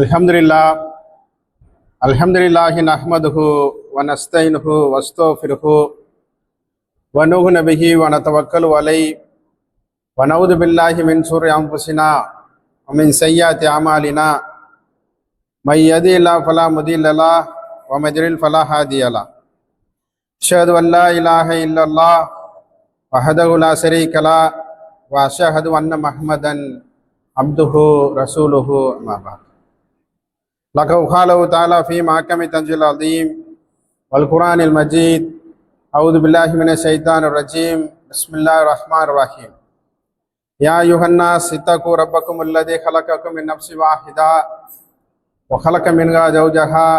الحمد لله الحمد لله نحمده ونستعينه واستغفره ونؤمن به ونتوكل عليه ونعوذ بالله من شرور انفسنا ومن سيئات اعمالنا من يهده الله فلا مضل له ومن يضلل فلا هادي له اشهد ان لا اله الا الله وحده لا شريك له واشهد ان محمدا عبده رسوله اما بعد لقد قاله تعالى في محكم تنزيل العظيم والقرآن المجيد. أعوذ بالله من الشيطان الرجيم. بسم الله الرحمن الرحيم. يا أيها الناس اتقوا ربكم الذي خلقكم من نفس واحدة وخلق منها زوجها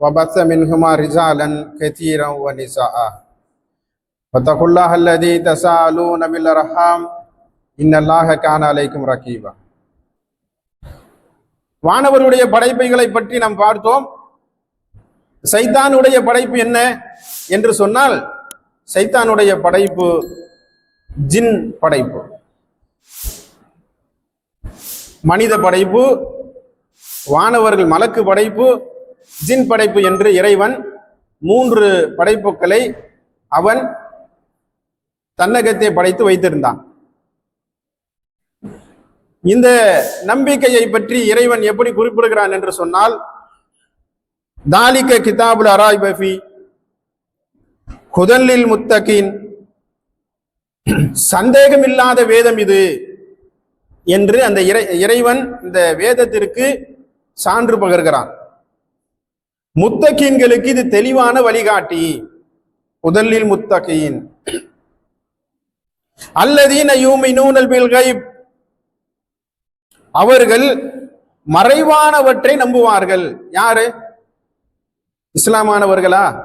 وبث منهما رجالا كثيرا ونساء. واتقوا الله الذي تساءلون من الأرحام إن الله كان عليكم رقيبا. வானவருடைய படைப்புகளை பற்றி நாம் பார்த்தோம். சைத்தானுடைய படைப்பு என்ன என்று சொன்னால் சைத்தானுடைய படைப்பு ஜின் படைப்பு. மனித படைப்பு வானவர்கள் மலக்கு படைப்பு ஜின் படைப்பு என்று இறைவன் மூன்று படைப்புகளை அவன் தன்னகத்தை படைத்து வைத்திருந்தான். இந்த நம்பிக்கையை பற்றி இறைவன் எப்படி குறிப்பிடுகிறான் என்று சொன்னால் தாலிக கிதாபுல் அராய் பஃபி குதல்லில் முத்தகின் சந்தேகமில்லாத வேதம் இது என்று அந்த இறை இறைவன் இந்த வேதத்திற்கு சான்று பகர்கிறான். முத்தகீன்களுக்கு இது தெளிவான வழிகாட்டி. முதலில் முத்தகீன். அல்லதீன யூமினூனல் பில் கைப் அவர்கள் மறைவானவற்றை நம்புவார்கள். யாரு? இஸ்லாமானவர்களா?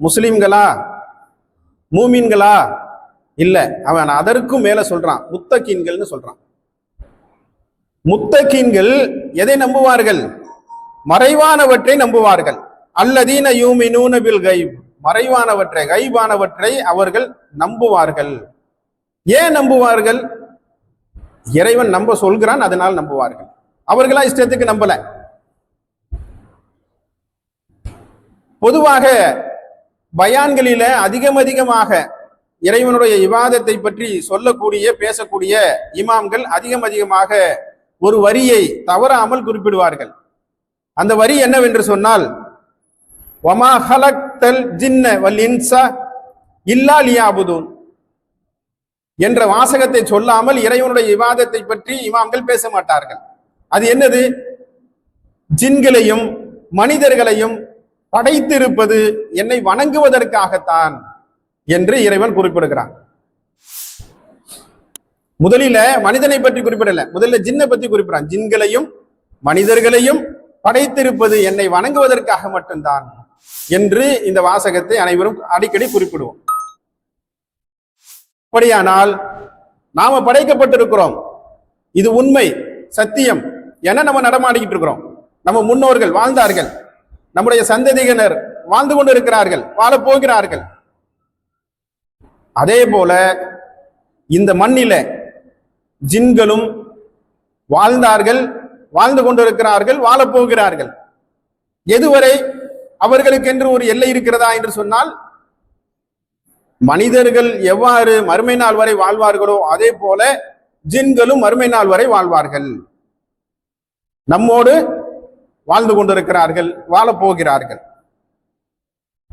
முஸ்லிம்களா? மூமின்களா? இல்ல. அவன் அதற்கும் மேல சொல்றான். முத்தகீன்கள்னு சொல்றான். முத்தகீன்கள் எதை நம்புவார்கள்? மறைவானவற்றை நம்புவார்கள். அல்லதீன யூமினூன பில் கைப். மறைவானவற்றை கைவானவற்றை அவர்கள் நம்புவார்கள். ஏன் நம்புவார்கள்? இறைவன் நம்ப சொல்கிறான் அதனால் நம்புவார்கள். அவர்களா இஷ்டத்துக்கு நம்பல. பொதுவாக பயான்களில அதிகம் அதிகமாக இறைவனுடைய விவாதத்தை பற்றி சொல்லக்கூடிய பேசக்கூடிய இமாம்கள் அதிகம் அதிகமாக ஒரு வரியை தவறாமல் குறிப்பிடுவார்கள். அந்த வரி என்னவென்று சொன்னால் ஒமா ஹலக்தல் ஜின்ன வல் இன்சா இல்லா லியாபுதூன். என்ற வாசகத்தை சொல்லாமல் இறைவனுடைய விவாதத்தை பற்றி இமாம்கள் பேச மாட்டார்கள். அது என்னது? ஜின்களையும் மனிதர்களையும் படைத்திருப்பது என்னை வணங்குவதற்காகத்தான் என்று இறைவன் குறிப்பிடுகிறான். முதலில மனிதனை பற்றி குறிப்பிடல. முதல்ல ஜின்னை பற்றி குறிப்பிடான் ஜின்களையும் மனிதர்களையும் படைத்திருப்பது என்னை வணங்குவதற்காக மட்டும்தான் என்று இந்த வாசகத்தை அனைவரும் அடிக்கடி குறிப்பிடுவோம். அப்படியானால் நாம படைக்கப்பட்டிருக்கிறோம். இது உண்மை சத்தியம் என நம்ம நடமாடிக்கிட்டு இருக்கிறோம். நம்ம முன்னோர்கள் வாழ்ந்தார்கள். நம்முடைய சந்ததியினர் வாழ்ந்து கொண்டிருக்கிறார்கள் வாழப் போகிறார்கள். அதே போல இந்த மண்ணில ஜின்களும் வாழ்ந்தார்கள் வாழ்ந்து கொண்டிருக்கிறார்கள் வாழப் போகிறார்கள். எதுவரை அவர்களுக்கென்று ஒரு எல்லை இருக்கிறதா என்று சொன்னால் மனிதர்கள் எவ்வாறு மறுமை நாள் வரை வாழ்வார்களோ அதே போல ஜின்களும் மறுமை நாள் வரை வாழ்வார்கள். நம்மோடு வாழ்ந்து கொண்டிருக்கிறார்கள் வாழப் போகிறார்கள்.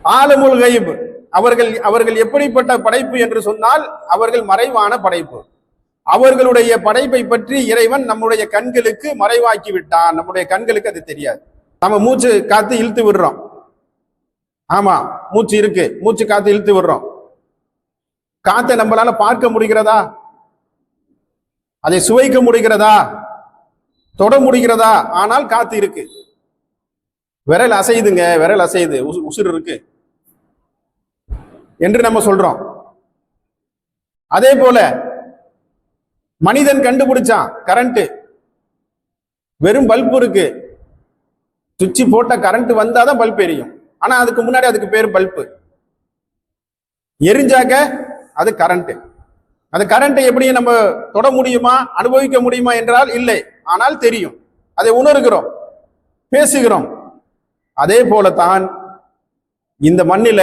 ஆலமுல் கைப் அவர்கள் அவர்கள் எப்படிப்பட்ட படைப்பு என்று சொன்னால் அவர்கள் மறைவான படைப்பு. அவர்களுடைய படைப்பை பற்றி இறைவன் நம்முடைய கண்களுக்கு மறைவாக்கி விட்டான். நம்முடைய கண்களுக்கு அது தெரியாது. நம்ம மூச்சு காத்து இழுத்து விடுறோம். ஆமா மூச்சு இருக்கு. மூச்சு காத்து இழுத்து விடுறோம். காத்தை நம்மளால பார்க்க முடிகிறதா? அதை சுவைக்க முடிகிறதா? தொட முடிகிறதா? ஆனால் காத்து இருக்கு. விரல் அசையுதுங்க விரல் அசையுது. உசு- உசுர் இருக்கு. என்று நம்ம சொல்றோம். அதே போல மனிதன் கண்டுபிடிச்சான் கரண்ட் வெறும் பல்ப் இருக்கு. சுவிட்ச் போட்ட கரண்ட் வந்தாதான் பல்ப் எரியும். ஆனா அதுக்கு முன்னாடி அதுக்கு பேர் பல்ப். எரிஞ்சாக்க அது கரண்ட் அந்த கரண்ட்டை எப்படி நம்ம தொட முடியுமா அனுபவிக்க முடியுமா என்றால் இல்லை. ஆனால் தெரியும். அதை உணர்கிறோம் பேசுகிறோம். அதே போலத்தான் இந்த மண்ணில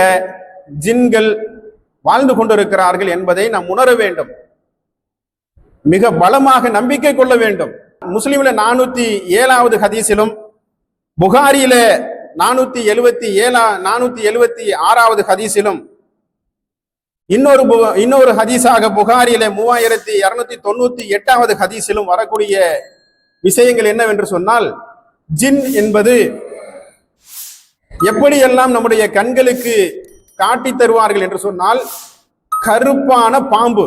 ஜின்கள் வாழ்ந்து கொண்டிருக்கிறார்கள் என்பதை நாம் உணர வேண்டும். மிக பலமாக நம்பிக்கை கொள்ள வேண்டும். முஸ்லீம்ல நானூத்தி ஏழாவது ஹதீஸிலும் புகாரியில நானூத்தி எழுபத்தி ஏழா நானூத்தி எழுவத்தி ஆறாவது ஹதீஸிலும் இன்னொரு இன்னொரு ஹதீஸாக புகாரியில மூவாயிரத்தி இருநூத்தி தொண்ணூத்தி எட்டாவது ஹதீஸிலும் வரக்கூடிய விஷயங்கள் என்னவென்று சொன்னால் ஜின் என்பது எப்படியெல்லாம் நம்முடைய கண்களுக்கு காட்டி தருவார்கள் என்று சொன்னால் கருப்பான பாம்பு.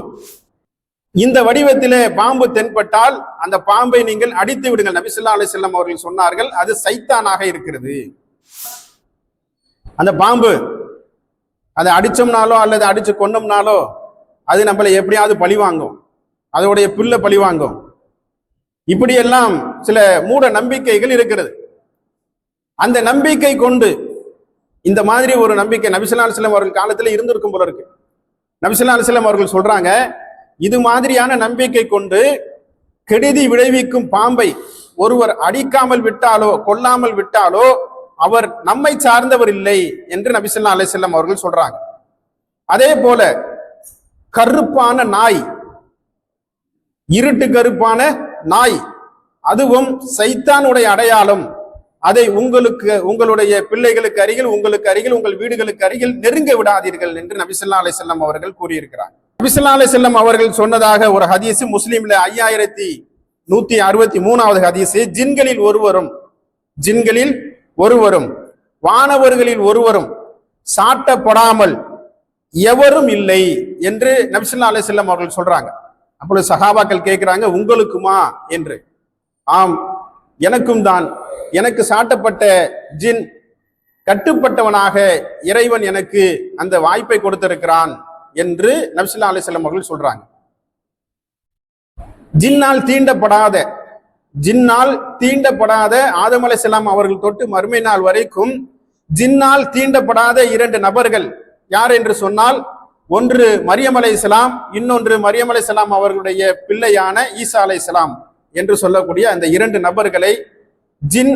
இந்த வடிவத்திலே பாம்பு தென்பட்டால் அந்த பாம்பை நீங்கள் அடித்து விடுங்கள். நபிசுல்லா அலி செல்லம் அவர்கள் சொன்னார்கள் அது சைத்தானாக இருக்கிறது. அந்த பாம்பு அதை அடித்தோம்னாலோ அல்லது அடித்து கொண்டோம்னாலோ அது நம்மளை எப்படியாவது பழி வாங்கும். அதோடைய பிள்ளை பழி வாங்கும். இப்படியெல்லாம் சில மூட நம்பிக்கைகள் இருக்கிறது. அந்த நம்பிக்கை கொண்டு இந்த மாதிரி ஒரு நம்பிக்கை நபிசுல்லா அலிஸ்லாம் அவர்கள் காலத்தில் இருந்திருக்கும் போல இருக்கு. நபிசுல்லா அலிஸ்லாம் அவர்கள் சொல்றாங்க இது மாதிரியான நம்பிக்கை கொண்டு கெடுதி விளைவிக்கும் பாம்பை ஒருவர் அடிக்காமல் விட்டாலோ கொல்லாமல் விட்டாலோ அவர் நம்மை சார்ந்தவர் இல்லை என்று நபிசல்லா அலிசல்லாம் அவர்கள் சொல்றாங்க. அதே போல கருப்பான நாய் இருட்டு கருப்பான நாய் அதுவும் சைத்தானுடைய அடையாளம். அதை உங்களுக்கு உங்களுடைய பிள்ளைகளுக்கு அருகில் உங்களுக்கு அருகில் உங்கள் வீடுகளுக்கு அருகில் நெருங்க விடாதீர்கள் என்று நபிசல்லா அலை செல்லம் அவர்கள் கூறியிருக்கிறார். நபிசல்லா அலை செல்லம் அவர்கள் சொன்னதாக ஒரு ஹதீஸ் முஸ்லீம்ல ஐயாயிரத்தி நூத்தி அறுபத்தி மூணாவது ஹதீஸ் ஜின்களில் ஒருவரும் ஜின்களில் ஒருவரும் வானவர்களில் ஒருவரும் சாட்டப்படாமல் எவரும் இல்லை என்று நபிசுல்லா அலை செல்லம் அவர்கள் சொல்றாங்க. அப்பொழுது சகாபாக்கள் கேட்கிறாங்க உங்களுக்குமா? என்று. ஆம் எனக்கும் தான். எனக்கு சாட்டப்பட்ட ஜின் கட்டுப்பட்டவனாக இறைவன் எனக்கு அந்த வாய்ப்பை கொடுத்திருக்கிறான் என்று நபிசுல்லா செல்லம் அவர்கள் சொல்றாங்க. ஜின்னால் தீண்டப்படாத ஜின்னால் தீண்டப்படாத ஆதம் அலைஹிஸ்ஸலாம் அவர்கள் தொட்டு மறுமை நாள் வரைக்கும் ஜின்னால் தீண்டப்படாத இரண்டு நபர்கள் யார் என்று சொன்னால் ஒன்று மரியம் அலைஹிஸ்ஸலாம் இன்னொன்று மரியம் அலைஹிஸ்ஸலாம் அவர்களுடைய பிள்ளையான ஈசா அலைஹிஸ்ஸலாம் என்று சொல்லக்கூடிய அந்த இரண்டு நபர்களை ஜின்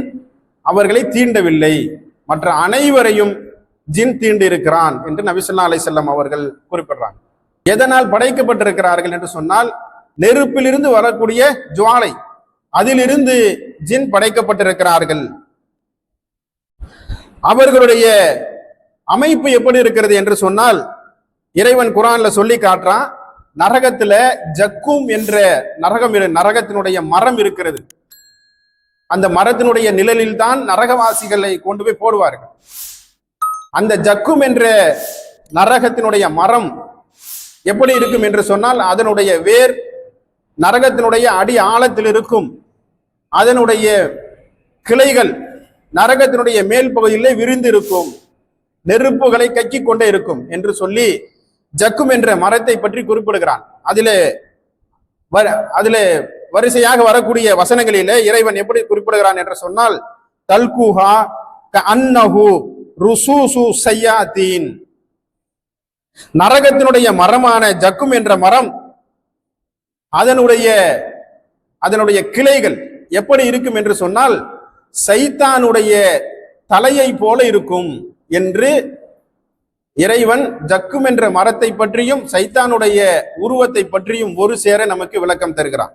அவர்களை தீண்டவில்லை. மற்ற அனைவரையும் ஜின் தீண்டு இருக்கிறான் என்று நபிசுல்லா செல்லம் அவர்கள் குறிப்பிடுறாங்க. எதனால் படைக்கப்பட்டிருக்கிறார்கள் என்று சொன்னால் நெருப்பிலிருந்து வரக்கூடிய ஜுவாலை அதிலிருந்து ஜின் படைக்கப்பட்டிருக்கிறார்கள். அவர்களுடைய அமைப்பு எப்படி இருக்கிறது என்று சொன்னால் இறைவன் குரான்ல சொல்லி காட்டுறான் நரகத்துல ஜக்கும் என்ற நரகம் இரு- நரகத்தினுடைய மரம் இருக்கிறது. அந்த மரத்தினுடைய நிழலில் தான் நரகவாசிகளை கொண்டு போய் போடுவார்கள். அந்த ஜக்கும் என்ற நரகத்தினுடைய மரம் எப்படி இருக்கும் என்று சொன்னால் அதனுடைய வேர் நரகத்தினுடைய அடி ஆழத்தில் இருக்கும். அதனுடைய கிளைகள் நரகத்தினுடைய மேல் பகுதியிலே விரிந்து இருக்கும். நெருப்புகளை கக்கிக் கொண்டே இருக்கும் என்று சொல்லி ஜக்கும் என்ற மரத்தை பற்றி குறிப்பிடுகிறான். அதிலே வர அதிலே வரிசையாக வரக்கூடிய வசனங்களிலே இறைவன் எப்படி குறிப்பிடுகிறான் என்று சொன்னால் தல்குஹா அன்னஹு ருசூசு சையாத்தீன் நரகத்தினுடைய மரமான ஜக்கும் என்ற மரம் அதனுடைய அதனுடைய கிளைகள் எப்படி இருக்கும் என்று சொன்னால் சைத்தானுடைய தலையை போல இருக்கும் என்று இறைவன் ஜக்கும் என்ற மரத்தை பற்றியும் சைத்தானுடைய உருவத்தை பற்றியும் ஒரு சேர நமக்கு விளக்கம் தருகிறான்.